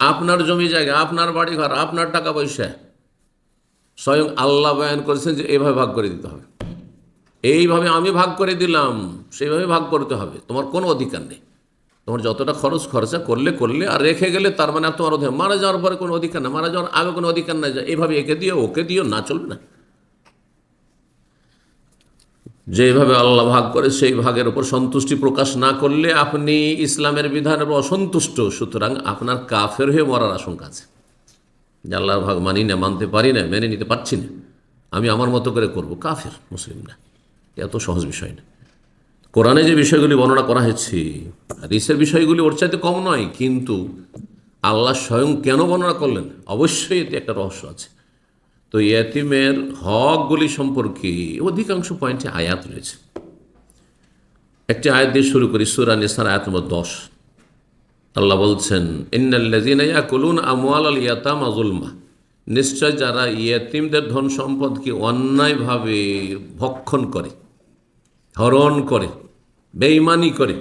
আপনার জমি জায়গা, আপনার বাড়ি ঘর আপনার টাকা পয়সা। স্বয়ং আল্লাহ বয়ান করেছেন যে এইভাবে ভাগ করে দিতে হবে। এইভাবে আমি ভাগ করে দিলাম, সেইভাবে ভাগ করতে হবে। তোমার কোনো অধিকার নেই। তোমার যতটা খরচ, খরচা করলে করলে, আর রেখে গেলে তার মানে আর তোমার অধিকার মারা যাওয়ার পরে কোনো অধিকার না মারা যাওয়ার আগে কোনো অধিকার নাই এভাবে একে দিও, ওকে দিও, না চলবে না। যেভাবে আল্লাহ ভাগ করে, সেই ভাগের উপর সন্তুষ্টি প্রকাশ না করলে আপনি ইসলামের বিধানের উপর অসন্তুষ্ট। সুতরাং আপনার কাফের হয়ে মরার আশঙ্কা আছে। যে আল্লাহর ভাগ মানি না, মানতে পারি না, মেনে নিতে পারছি না। আমি আমার মতো করে করব, কাফের, মুসলিম না। এত সহজ বিষয় না। কোরআনে যে বিষয়গুলি বর্ণনা করা হয়েছে, হাদিসের বিষয়গুলি ওর চাইতে কম নয়, কিন্তু আল্লাহ স্বয়ং কেন বর্ণনা করলেন? অবশ্যই এতে একটা রহস্য আছে। তো ইয়াতিমের হকগুলি সম্পর্কে অধিকাংশ পয়েন্টে আয়াত রয়েছে। একটি আয়াত দিয়ে শুরু করি, সুরা নিসার আয়াত নম্বর দশ। আল্লাহ বলছেন, ইন্নাল্লাযীনা ইয়াকুলুন আমওয়াল আল ইয়াতামা যুলমা। নিশ্চয় যারা ইয়াতিমদের ধন সম্পদকে অন্যায়ভাবে ভক্ষণ করে, হরণ করে বেইমানি করে,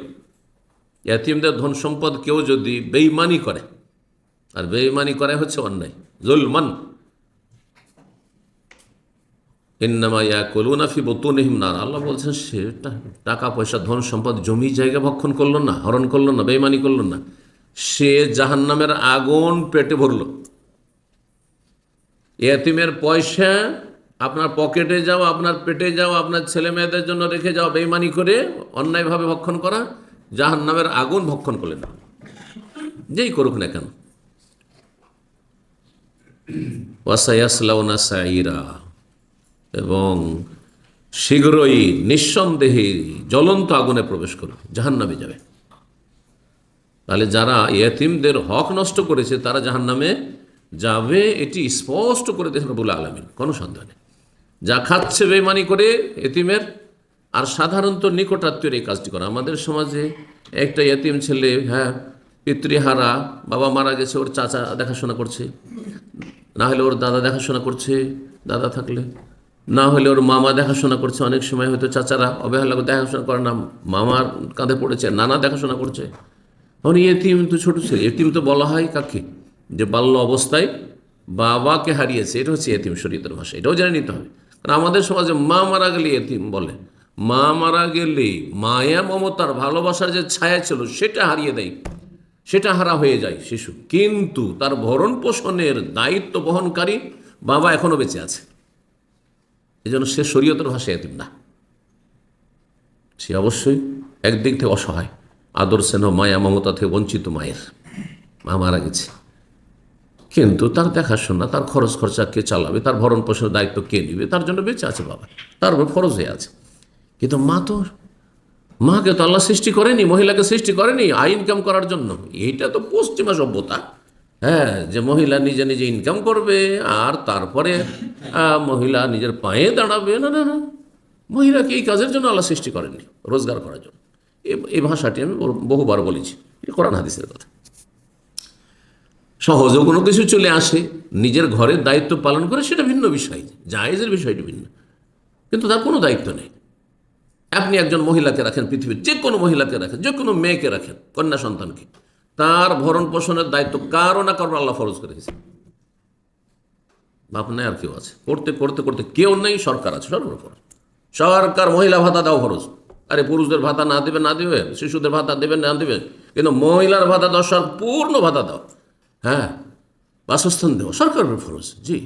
ইয়াতিমদের ধন সম্পদ কেউ যদি বেইমানি করে, আর বেইমানি করে হচ্ছে অন্যায় জুলমান ইন্নামা ইয়াকুলুনা ফি বুতুনিহিম নার। আল্লাহ বলছেন, সে টাকা, পয়সা, ধন, সম্পদ, জমি, জায়গা ভক্ষণ করল না, হরণ করল না, বেইমানি করল না। সে জাহান্নামের আগুন পেটে ভরলো। এতিমের পয়সা আপনার পকেটে যাও, আপনার পেটে যাও, আপনার ছেলে মেয়েদের জন্য রেখে যাও, বেইমানি করে অন্যায়ভাবে ভক্ষণ করা, জাহান্নামের আগুন ভক্ষণ করলেন যেই করুক না কেন। ওয়াসাইয়াসলাউনা সাইরা। এবং শীঘ্রই নিঃসন্দেহে জ্বলন্ত আগুনে প্রবেশ করবে, জাহান্নামে যাবে। তাহলে যারা এতিমদের হক নষ্ট করেছে, তারা জাহান্নামে যাবে, এটি স্পষ্ট করে দেখেন রবুল আলমিন, কোনো সন্দেহ নেই। যা খাচ্ছে বেমানি করে এতিমের আর সাধারণত নিকটাত্মীয় এই কাজটি করে। আমাদের সমাজে একটা এতিম ছেলে হ্যাঁ পিতৃহারা, বাবা মারা গেছে, ওর চাচা দেখাশোনা করছে, না হলে ওর দাদা দেখাশোনা করছে, দাদা থাকলে। না হলে ওর মামা দেখাশোনা করছে। অনেক সময় হয়তো চাচারা অবহেলা দেখাশোনা করে না, মামার কাঁধে পড়েছে, নানা দেখাশোনা করছে। তখন এতিম তো ছোটো ছেলে, এতিম তো বলা হয় কাকে? যে বাল্য অবস্থায় বাবাকে হারিয়েছে, এটা হচ্ছে এতিম শরীরের ভাষা, এটাও জেনে নিতে হবে। কারণ আমাদের সমাজে মা মারা গেলে এতিম বলে। মা মারা গেলে মায়া, মমতার ভালোবাসার যে ছায়া ছিল, সেটা হারিয়ে দেয়। সেটা হারা হয়ে যায় শিশু। কিন্তু তার ভরণ পোষণের দায়িত্ব বহনকারী বাবা এখনও বেঁচে আছে। এই জন্য সে শরীয়তের ভাষায় এতিম না। সে অবশ্যই একদিক থেকে অসহায়। আদর স্নেহ, মায়া, মমতা থেকে বঞ্চিত মায়ের। মা মারা গেছে। কিন্তু তার দেখাশোনা, তার খরচ খরচা কে চালাবে, তার ভরণ পোষণের দায়িত্ব কে নেবে, তার জন্য বেঁচে আছে বাবা। তার উপর ফরজ হয়ে আছে। কিন্তু মা তো, মাকে তো আল্লাহ সৃষ্টি করেনি, মহিলাকে সৃষ্টি করেনি আই ইনকাম করার জন্য। এইটা তো পশ্চিমা সভ্যতা। হ্যাঁ যে মহিলা নিজে নিজে ইনকাম করবে, আর তারপরে মহিলা নিজের পায়ে দাঁড়াবে। না না না মহিলাকে এই কাজের জন্য আল্লাহ সৃষ্টি করেননি? রোজগার করার জন্য। এই ভাষাটি আমি বহুবার বলেছি। এটা কোরআন হাদিসের কথা। সহজে কোনো কিছু চলে আসে, নিজের ঘরের দায়িত্ব পালন করে সেটা ভিন্ন বিষয়। জায়েজের বিষয়টি ভিন্ন। কিন্তু তার কোনো দায়িত্ব নেই। আপনি একজন মহিলাকে রাখেন পৃথিবীর যে কোনো মহিলাকে রাখেন, যে কোনো মেয়েকে রাখেন, কন্যা সন্তানকে। তার ভরণ পোষণের দায়িত্ব কারও না কারও আল্লাহ ফরজ করে দিয়েছে বাপ নাই আর কেউ আছে। করতে করতে করতে কেউ নেই, সরকার আছে, সরকার সরকার, মহিলা ভাতা দাও ফরজ। আরে পুরুষদের ভাতা না দেবে না দেবে। শিশুদের ভাতা দেবে, না দেবে। কিন্তু মহিলার ভাতা দাও সরকার পূর্ণ ভাতা দাও। হ্যাঁ বাসস্থান দেওয়া সরকারের ফরজ। জি।